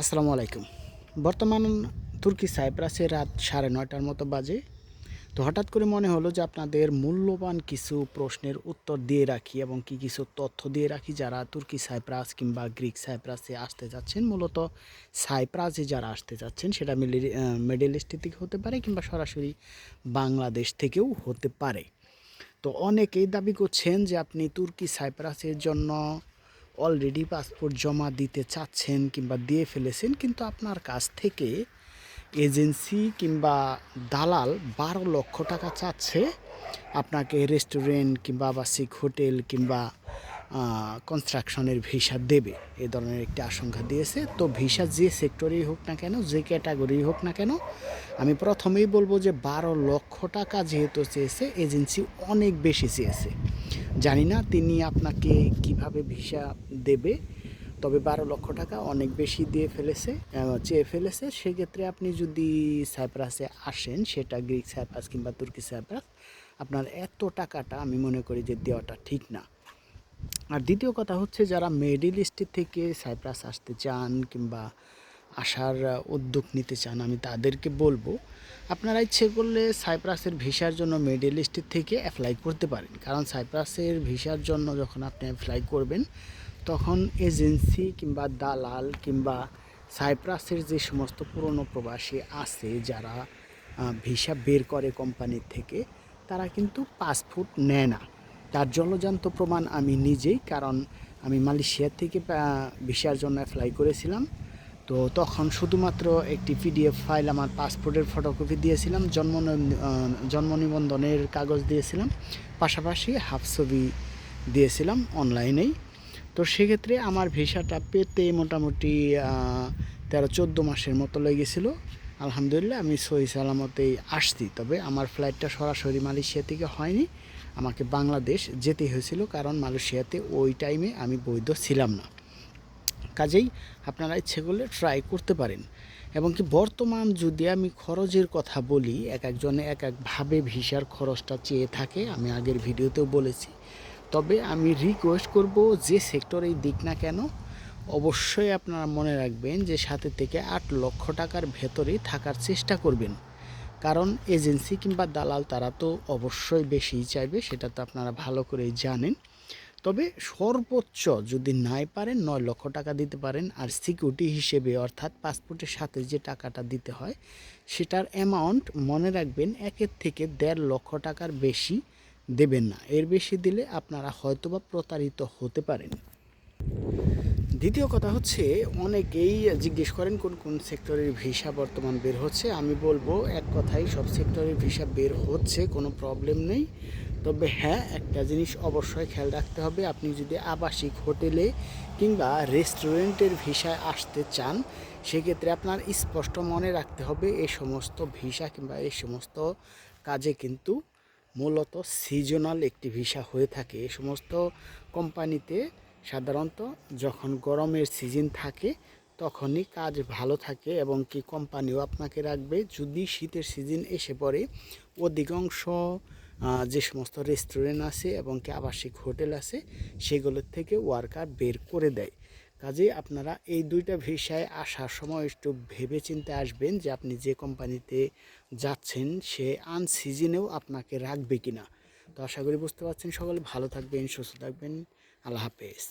আসসালামু আলাইকুম। বর্তমান তুর্কি সাইপ্রাসে রাত সাড়ে নয়টার মতো বাজে। তো হঠাৎ করে মনে হলো যে আপনাদের মূল্যবান কিছু প্রশ্নের উত্তর দিয়ে রাখি এবং কি কিছু তথ্য দিয়ে রাখি যারা তুর্কি সাইপ্রাস কিংবা গ্রিক সাইপ্রাসে আসতে যাচ্ছেন। মূলত সাইপ্রাসে যারা আসতে যাচ্ছেন সেটা মিডল ইস্ট থেকে হতে পারে কিংবা সরাসরি বাংলাদেশ থেকেও হতে পারে। তো অনেকেই দাবি করছেন যে আপনি তুর্কি সাইপ্রাসের জন্য অলরেডি পাসপোর্ট জমা দিতে চাচ্ছেন কিংবা দিয়ে ফেলেছেন, কিন্তু আপনার কাছ থেকে এজেন্সি কিংবা দালাল বারো লক্ষ টাকা চাচ্ছে। আপনাকে রেস্টুরেন্ট কিংবা আবাসিক হোটেল কিংবা কনস্ট্রাকশনের ভিসা দেবে। এ ধরনের একটি আশঙ্কা দিয়েছে। তো ভিসা যে সেক্টরেই হোক না কেন, যে ক্যাটাগরি হোক না কেন, আমি প্রথমেই বলব যে বারো লক্ষ টাকা যেহেতু চেয়েছে, এজেন্সি অনেক বেশি চেয়েছে। জানি না, তিনি আপনাকে কীভাবে ভিসা দেবে, তবে বারো লক্ষ টাকা অনেক বেশি দিয়ে ফেলেছে চেয়ে ফেলেছে। সেক্ষেত্রে আপনি যদি সাইপ্রাসে আসেন, সেটা গ্রিক সাইপ্রাস কিংবা তুর্কি সাইপ্রাস, আপনার এত টাকাটা আমি মনে করি যে দেওয়াটা ঠিক না। আর দ্বিতীয় কথা হচ্ছে, যারা মিডিল ইস্ট থেকে সাইপ্রাস আসতে চান কিংবা আসার উদ্যোগ নিতে চান, আমি তাদেরকে বলব, আপনারা ইচ্ছে করলে সাইপ্রাসের ভিসার জন্য মিডিল ইস্ট থেকে অ্যাপ্লাই করতে পারেন। কারণ সাইপ্রাসের ভিসার জন্য যখন আপনি অ্যাপ্লাই করবেন, তখন এজেন্সি কিংবা দালাল কিংবা সাইপ্রাসের যে সমস্ত পুরনো প্রবাসী আছে যারা ভিসা বের করে কোম্পানির থেকে, তারা কিন্তু পাসপোর্ট নেয় না। তার জলজান্ত প্রমাণ আমি নিজেই, কারণ আমি মালয়েশিয়া থেকে ভিসার জন্য অ্যাপ্লাই করেছিলাম। তো তখন শুধুমাত্র একটি পিডিএফ ফাইল আমার পাসপোর্টের ফটোকপি দিয়েছিলাম, জন্ম জন্ম নিবন্ধনের কাগজ দিয়েছিলাম, পাশাপাশি হাফ ছবি দিয়েছিলাম অনলাইনেই তো সেক্ষেত্রে আমার ভিসাটা পেতে মোটামুটি তেরো চোদ্দ মাসের মতো লেগেছিলো। আলহামদুলিল্লাহ আমি সহি সালামতেই আসছি, তবে আমার ফ্লাইটটা সরাসরি মালয়েশিয়া থেকে হয়নি। আমাকে বাংলাদেশ যেতে হয়েছিল, কারণ মালয়েশিয়াতে ওই টাইমে আমি বৈধ ছিলাম না। কাজেই আপনারা ইচ্ছে করলে ট্রাই করতে পারেন। এবং কি বর্তমান যদি আমি খরচের কথা বলি, এক একজনে এক একভাবে ভিসার খরচটা চেয়ে থাকে, আমি আগের ভিডিওতেও বলেছি। তবে আমি রিকোয়েস্ট করব যে সেক্টরেই দিক না কেন, অবশ্যই আপনারা মনে রাখবেন যে সাথে থেকে আট লক্ষ টাকার ভেতরেই থাকার চেষ্টা করবেন। কারণ এজেন্সি কিংবা দালাল তারা তো অবশ্যই বেশিই চাইবে, সেটা তো আপনারা ভালো করেই জানেন। তবে সর্বোচ্চ যদি নাই পারেন নয় লক্ষ টাকা দিতে পারেন আর সিকিউরিটি হিসেবে অর্থাৎ পাসপোর্টের সাথে যে টাকাটা দিতে হয়, সেটার অ্যামাউন্ট মনে রাখবেন একের থেকে দেড় লক্ষ টাকার বেশি দেবেন না। এর বেশি দিলে আপনারা হয়তোবা প্রতারিত হতে পারেন। দ্বিতীয় কথা হচ্ছে, অনেকেই জিজ্ঞেস করেন কোন কোন সেক্টরের ভিসা বর্তমান বের হচ্ছে। আমি বলব এক কথাই সব সেক্টরের ভিসা বের হচ্ছে, কোনো প্রবলেম নেই। তবে হ্যাঁ একটা জিনিস অবশ্যই খেয়াল রাখতে হবে, আপনি যদি আবাসিক হোটেলে কিংবা রেস্টুরেন্টের ভিসায় আসতে চান, সেক্ষেত্রে আপনার স্পষ্ট মনে রাখতে হবে এই সমস্ত ভিসা কিংবা এই সমস্ত কাজে কিন্তু মূলত সিজনাল একটি ভিসা হয়ে থাকে। এই সমস্ত কোম্পানিতে সাধারণত যখন গরমের সিজন থাকে, তখনই কাজ ভালো থাকে এবং কি কোম্পানিও আপনাকে রাখবে। যদি শীতের সিজন এসে পড়ে, অধিকাংশ যে সমস্ত রেস্টুরেন্ট আছে এবং কি আবাসিক হোটেল আছে, সেগুলোর থেকে ওয়ার্কার বের করে দেয়। কাজেই আপনারা এই দুইটা ভিসায় আসার সময় একটু ভেবে চিন্তে আসবেন যে আপনি যে কোম্পানিতে যাচ্ছেন, সে আনসিজনেও আপনাকে রাখবে কি না তো আশা করি বুঝতে পারছেন সকলে। ভালো থাকবেন, সুস্থ থাকবেন। আল্লাহ হাফেজ।